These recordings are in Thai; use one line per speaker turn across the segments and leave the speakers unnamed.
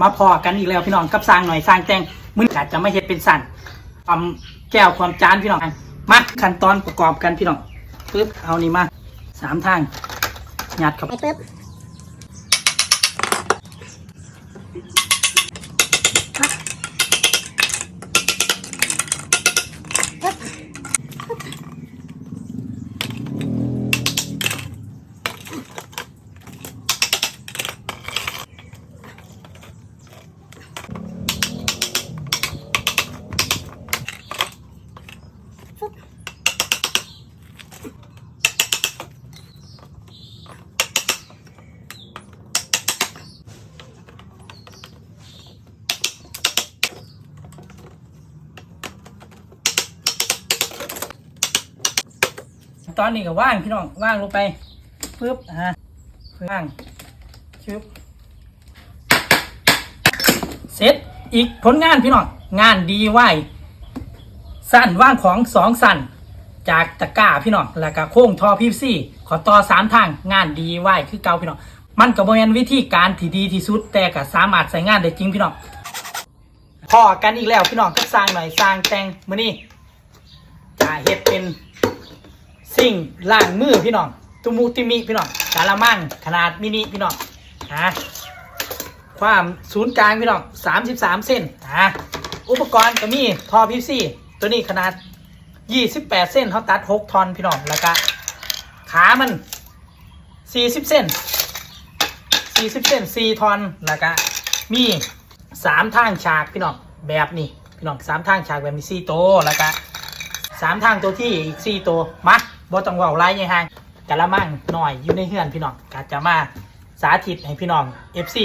มาพอกันอีกแล้วพี่น้องกับสร้างหน่อยสร้างแตงมือยาจจะไม่เห็นเป็นสั่นความแก้วความจานพี่น้องมาขั้นตอนประกอบกันพี่น้องปึ๊บเอานี่มาสามทางหยัดเข้าไป
ปึ๊บ
ตอนนี้ก็ว่างพี่น้องว่างลงไปปึ๊บอะว่างชึบเสร็จอีกผลงานพี่น้องงานดีไหวสั้นว่างของสองสั้นจากตะกร้าพี่น้องแล้วก็โค้งทอพีซี่ขอต่อสามทางงานดีไหวคือเก่าพี่น้องมันก็บ่แม่นวิธีการที่ดีที่สุดแต่ก็สามารถใช้งานได้จริงพี่น้องพอกันอีกแล้วพี่น้องก็สร้างหน่อยสร้างแต่งมือนี้อ่าเฮ็ดเป็น สิ่งล่างมือพี่น้องตุมูติมิพี่น้องกาละมังขนาดมินิพี่น้องฮะความศูนย์กลางพี่น้อง33เส้นฮะอุปกรณ์ก็มีทอพีซี่ตัวนี้ขนาด28เส้นเขาตัด6ทอนพี่น้องแล้วก็ขามัน40เส้น40เส้น4ทอนแล้วก็มี3ทางฉากพี่น้องแบบนี้พี่น้อง3ทางฉากแบบมี4โตวแล้วก็สามทางตัวที่อีกสี่ตัวมา บต้องเว่าไล่ยังไงกะละมังหน่อยอยู่ในเฮือนพี่น้องกาจะมาสาธิตให้พี่น้อง FC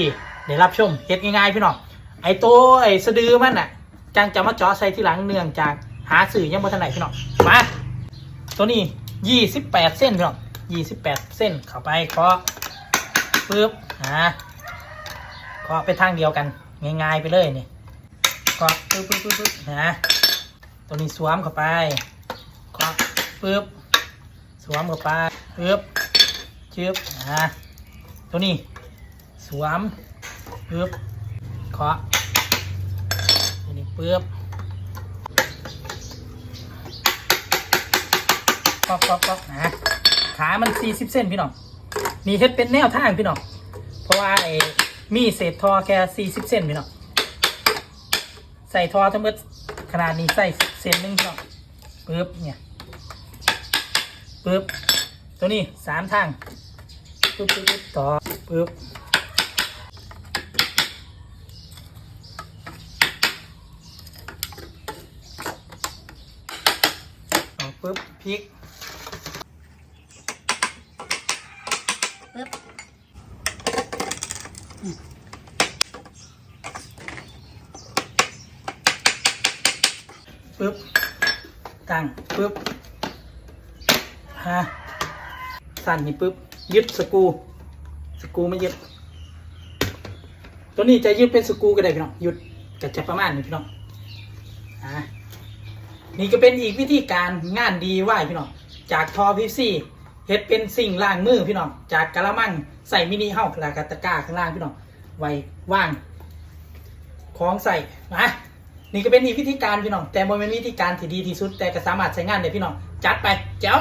ได้รับชมเฮ็ดง่ายๆพี่น้องไอตัวไอสะดือมันน่ะจังจะมาเจาะใส่ที่หลังเนื่องจากหาสื่อยังบ่ทันไหนพี่น้องมาตัวนี้ยี่สิบแปดเส้นพี่น้องยี่สิบแปดเส้นเข้าไปเคาะปึ๊บอ่าเคาะไปทางเดียวกัน ง่ายๆไปเลยนี่เคาะปึ๊บปึ๊บปึ๊บปึ๊บนะตัวนี้สวมเข้าไปเคาะปึ๊บ สวมเข้าไปปึ๊บจึ๊บอ่าตัวนี้ สวมเปึ๊บเคาะตัวนี้ปึ๊บเคาะเคาะเคาะนะขามัน 40 เส้นพี่น้องนี่เฮ็ดเป็นแนวทางพี่น้องเพราะว่าไอ้มีเศษทอแค่40 เส้นพี่น้องใส่ทอทั้งหมดขนาดนี้ใส่เส้นหนึงพี่น้องปึ๊บเนี่ย ปึ๊บตัวนี้สามทางปึ๊บปึ๊บปึ๊บต่อปึ๊บต่อปึ๊บพลิก
ปุ๊บ
ปึ๊บตั้งปึ๊บ ฮะสั่นนี่ปึ๊บยึดสกูสกูไม่ยึด ตัวนี้จะยึดเป็นสกูก็ได้พี่น้องยึดก็จะประมาณนี้พี่น้องอ่านี่ก็เป็นอีกวิธีการงานดีไหวพี่น้องจากทอพีซีเฮ็ดเป็นสิ่งล่างมือพี่น้องจากกะละมังใส่มินิเฮาแล้วก็ตะก้าข้างล่างพี่น้องไว้ว่างของใส่นะนี่ก็เป็นอีกวิธีการพี่น้องแต่บ่เป็นวิธีการที่ดีที่สุดแต่ก็สามารถใช้งานได้พี่น้องจัดไปเจ้า